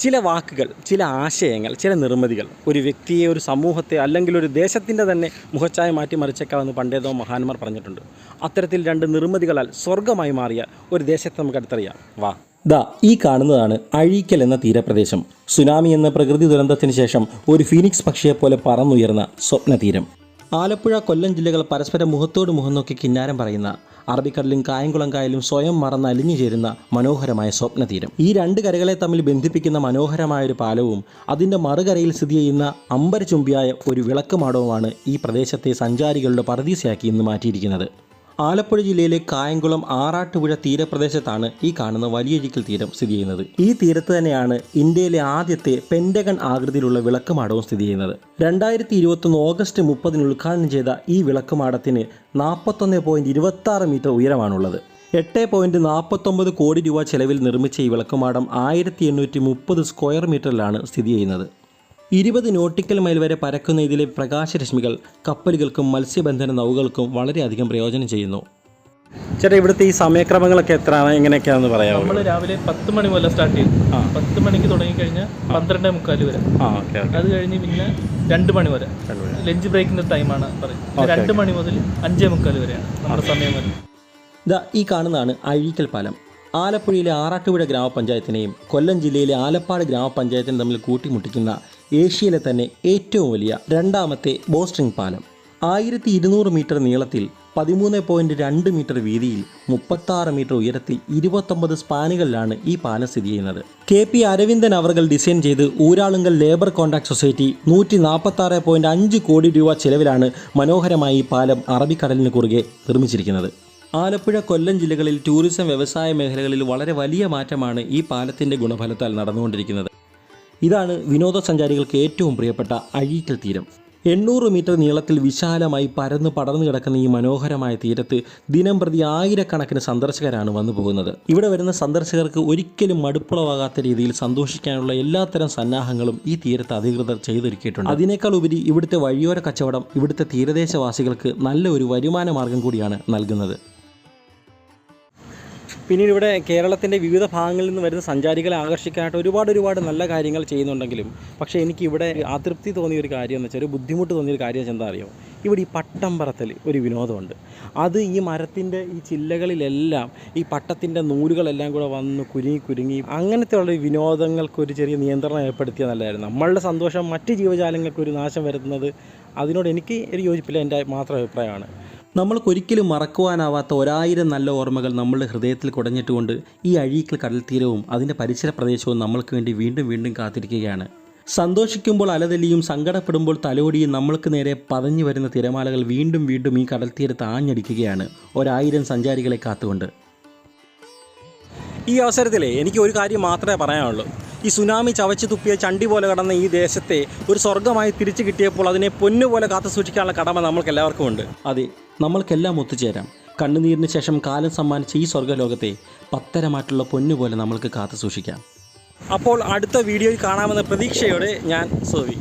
ചില വാക്കുകൾ ചില ആശയങ്ങൾ ചില നിർമ്മിതികൾ ഒരു വ്യക്തിയെ ഒരു സമൂഹത്തെ അല്ലെങ്കിൽ ഒരു ദേശത്തിന്റെ തന്നെ മുഖച്ചായ മാറ്റി മറിച്ചേക്കാമെന്ന് പണ്ടേതോ മഹാന്മാർ പറഞ്ഞിട്ടുണ്ട്. അത്തരത്തിൽ രണ്ട് നിർമ്മിതികളാൽ സ്വർഗമായി മാറിയ ഒരു ദേശത്തെ നമുക്ക് അടുത്തറിയാം. വാ. ദാ ഈ കാണുന്നതാണ് അഴീക്കൽ എന്ന തീരപ്രദേശം. സുനാമി എന്ന പ്രകൃതി ദുരന്തത്തിന് ശേഷം ഒരു ഫീനിക്സ് പക്ഷിയെപ്പോലെ പറന്നുയർന്ന സ്വപ്നതീരം. ആലപ്പുഴ കൊല്ലം ജില്ലകൾ പരസ്പരം മുഖത്തോട് മുഖം നോക്കി കിന്നാരം പറയുന്ന അറബിക്കടലും കായംകുളം കായലും സ്വയം മറന്ന് അലിഞ്ഞു ചേരുന്ന മനോഹരമായ സ്വപ്നതീരം. ഈ രണ്ട് കരകളെ തമ്മിൽ ബന്ധിപ്പിക്കുന്ന മനോഹരമായ ഒരു പാലവും അതിന്റെ മറുകരയിൽ സ്ഥിതി ചെയ്യുന്ന അമ്പരചുംബിയായ ഒരു വിളക്ക് വിളക്കുമാടവുമാണ് ഈ പ്രദേശത്തെ സഞ്ചാരികളുടെ പറദീസയാക്കി ഇന്ന് മാറ്റിയിരിക്കുന്നത്. ആലപ്പുഴ ജില്ലയിലെ കായംകുളം ആറാട്ടുപുഴ തീരപ്രദേശത്താണ് ഈ കാണുന്ന വലിയൊരിക്കൽ തീരം സ്ഥിതി ചെയ്യുന്നത്. ഈ തീരത്ത് തന്നെയാണ് ഇന്ത്യയിലെ ആദ്യത്തെ പെൻഡഗൺ ആകൃതിയിലുള്ള വിളക്കുമാടവും സ്ഥിതി ചെയ്യുന്നത്. രണ്ടായിരത്തി ഇരുപത്തൊന്ന് ഓഗസ്റ്റ് മുപ്പതിന് ഉദ്ഘാടനം ചെയ്ത ഈ വിളക്കുമാടത്തിന് നാൽപ്പത്തൊന്ന് പോയിന്റ് ഇരുപത്തി ആറ് മീറ്റർ ഉയരമാണുള്ളത്. എട്ട് പോയിന്റ് നാൽപ്പത്തൊമ്പത് കോടി രൂപ ചെലവിൽ നിർമ്മിച്ച ഈ വിളക്കുമാടം ആയിരത്തി എണ്ണൂറ്റി മുപ്പത് സ്ക്വയർ മീറ്ററിലാണ് സ്ഥിതി ചെയ്യുന്നത്. ഇരുപത് നോട്ടിക്കൽ മൈൽ വരെ പരക്കുന്ന ഇതിലെ പ്രകാശരശ്മികൾ കപ്പലുകൾക്കും മത്സ്യബന്ധന നൗകൾക്കും വളരെയധികം പ്രയോജനം ചെയ്യുന്നു. ചേട്ടാ ഇവിടുത്തെ ഈ സമയക്രമങ്ങളൊക്കെ എത്രയാണ്? എങ്ങനെയൊക്കെയാണെന്ന് പറയാം നമ്മൾ രാവിലെ പത്ത് മണി മുതൽ സ്റ്റാർട്ട് ചെയ്യും. പത്ത് മണിക്ക് തുടങ്ങി കഴിഞ്ഞാൽ പന്ത്രണ്ടേ മുക്കാൽ വരെ. അത് കഴിഞ്ഞ് പിന്നെ രണ്ട് മണി വരെ. ലഞ്ച് ബ്രേക്കിന്റെ ടൈമാണ് പറയുന്നത്. രണ്ട് മണി മുതൽ അഞ്ചേ മുക്കാൽ വരെയാണ് നമ്മുടെ സമയം വരെ ഇതാ ഈ കാണുന്നതാണ് അഴീക്കൽ പാലം. ആലപ്പുഴയിലെ ആറാട്ടുപുഴ ഗ്രാമപഞ്ചായത്തിനെയും കൊല്ലം ജില്ലയിലെ ആലപ്പാട് ഗ്രാമപഞ്ചായത്തിനും തമ്മിൽ കൂട്ടിമുട്ടിക്കുന്ന ഏഷ്യയിലെ തന്നെ ഏറ്റവും വലിയ രണ്ടാമത്തെ ബോസ്ട്രിംഗ് പാലം. ആയിരത്തി ഇരുന്നൂറ് മീറ്റർ നീളത്തിൽ പതിമൂന്ന് പോയിന്റ് രണ്ട് മീറ്റർ വീതിയിൽ മുപ്പത്താറ് മീറ്റർ ഉയരത്തിൽ ഇരുപത്തൊമ്പത് സ്പാനുകളിലാണ് ഈ പാലം സ്ഥിതി ചെയ്യുന്നത്. കെ പി അരവിന്ദൻ അവർകൾ ഡിസൈൻ ചെയ്ത് ഊരാളുങ്കൽ ലേബർ കോൺട്രാക്ട് സൊസൈറ്റി നൂറ്റി നാൽപ്പത്താറ് പോയിന്റ് അഞ്ച് കോടി രൂപ ചെലവിലാണ് മനോഹരമായി ഈ പാലം അറബിക്കടലിന് കുറുകെ നിർമ്മിച്ചിരിക്കുന്നത്. ആലപ്പുഴ കൊല്ലം ജില്ലകളിൽ ടൂറിസം വ്യവസായ മേഖലകളിൽ വളരെ വലിയ മാറ്റമാണ് ഈ പാലത്തിന്റെ ഗുണഫലത്താൽ നടന്നുകൊണ്ടിരിക്കുന്നത്. ഇതാണ് വിനോദസഞ്ചാരികൾക്ക് ഏറ്റവും പ്രിയപ്പെട്ട അഴീക്കൽ തീരം. എണ്ണൂറ് മീറ്റർ നീളത്തിൽ വിശാലമായി പരന്ന് പടർന്നു കിടക്കുന്ന ഈ മനോഹരമായ തീരത്ത് ദിനം പ്രതി ആയിരക്കണക്കിന് സന്ദർശകരാണ് വന്നു പോകുന്നത്. ഇവിടെ വരുന്ന സന്ദർശകർക്ക് ഒരിക്കലും മടുപ്പുളവാകാത്ത രീതിയിൽ സന്തോഷിക്കാനുള്ള എല്ലാത്തരം സന്നാഹങ്ങളും ഈ തീരത്ത് അധികൃതർ ചെയ്തൊരുക്കിയിട്ടുണ്ട്. അതിനേക്കാൾ ഉപരി ഇവിടുത്തെ വഴിയോര കച്ചവടം ഇവിടുത്തെ തീരദേശവാസികൾക്ക് നല്ല ഒരു വരുമാന മാർഗം കൂടിയാണ് നൽകുന്നത്. പിന്നീട് ഇവിടെ കേരളത്തിന്റെ വിവിധ ഭാഗങ്ങളിൽ നിന്ന് വരുന്ന സഞ്ചാരികളെ ആകർഷിക്കാനായിട്ട് ഒരുപാട് ഒരുപാട് നല്ല കാര്യങ്ങൾ ചെയ്യുന്നുണ്ടെങ്കിലും പക്ഷേ എനിക്ക് ഇവിടെ അതൃപ്തി തോന്നിയ ഒരു കാര്യം എന്ന് വെച്ചാൽ ഒരു ബുദ്ധിമുട്ട് തോന്നിയ ഒരു കാര്യം എന്താ അറിയോ ഇവിടെ ഈ പട്ടം പറത്തൽ ഒരു വിനോദമുണ്ട്. അത് ഈ മരത്തിന്റെ ഈ ചില്ലകളിലെല്ലാം ഈ പട്ടത്തിന്റെ നൂലുകളെല്ലാം കൂടെ വന്ന് കുരുങ്ങി കുരുങ്ങി അങ്ങനത്തെ ഉള്ള വിനോദങ്ങൾക്ക് ഒരു ചെറിയ നിയന്ത്രണം ഏർപ്പെടുത്തിയ നല്ലതായിരുന്നു. നമ്മളുടെ സന്തോഷം മറ്റ് ജീവജാലങ്ങൾക്കൊരു നാശം വരുത്തുന്നത് അതിനോട് എനിക്ക് ഒരു യോജിപ്പില്ല എന്റെ മാത്രം അഭിപ്രായമാണ്. നമ്മൾക്കൊരിക്കലും മറക്കുവാനാവാത്ത ഒരായിരം നല്ല ഓർമ്മകൾ നമ്മളുടെ ഹൃദയത്തിൽ കുടഞ്ഞിട്ടുകൊണ്ട് ഈ അഴീക്കൽ കടൽ തീരവും അതിന്റെ പരിസര പ്രദേശവും നമ്മൾക്ക് വേണ്ടി വീണ്ടും വീണ്ടും കാത്തിരിക്കുകയാണ്. സന്തോഷിക്കുമ്പോൾ അലതല്ലിയും സങ്കടപ്പെടുമ്പോൾ തലോടിയും നമ്മൾക്ക് നേരെ പതഞ്ഞു വരുന്ന തിരമാലകൾ വീണ്ടും വീണ്ടും ഈ കടൽ തീരത്ത് ആഞ്ഞടിക്കുകയാണ് ഒരായിരം സഞ്ചാരികളെ കാത്തുകൊണ്ട്. ഈ അവസരത്തിൽ എനിക്ക് ഒരു കാര്യം മാത്രമേ പറയാനുള്ളൂ. ഈ സുനാമി ചവച്ചു തുപ്പിയ ചണ്ടി പോലെ കടന്ന ഈ ദേശത്തെ ഒരു സ്വർഗമായി തിരിച്ചു കിട്ടിയപ്പോൾ അതിനെ പൊന്നുപോലെ കാത്തു സൂക്ഷിക്കാനുള്ള കടമ നമ്മൾക്ക് എല്ലാവർക്കും ഉണ്ട് അതെ നമ്മൾക്കെല്ലാം ഒത്തുചേരാം. കണ്ണുനീരിന് ശേഷം കാലം സമ്മാനിച്ച ഈ സ്വർഗലോകത്തെ പത്തരമായിട്ടുള്ള പൊന്നുപോലെ നമ്മൾക്ക് കാത്തു സൂക്ഷിക്കാം അപ്പോൾ അടുത്ത വീഡിയോയിൽ കാണാമെന്ന പ്രതീക്ഷയോടെ ഞാൻ സോവി.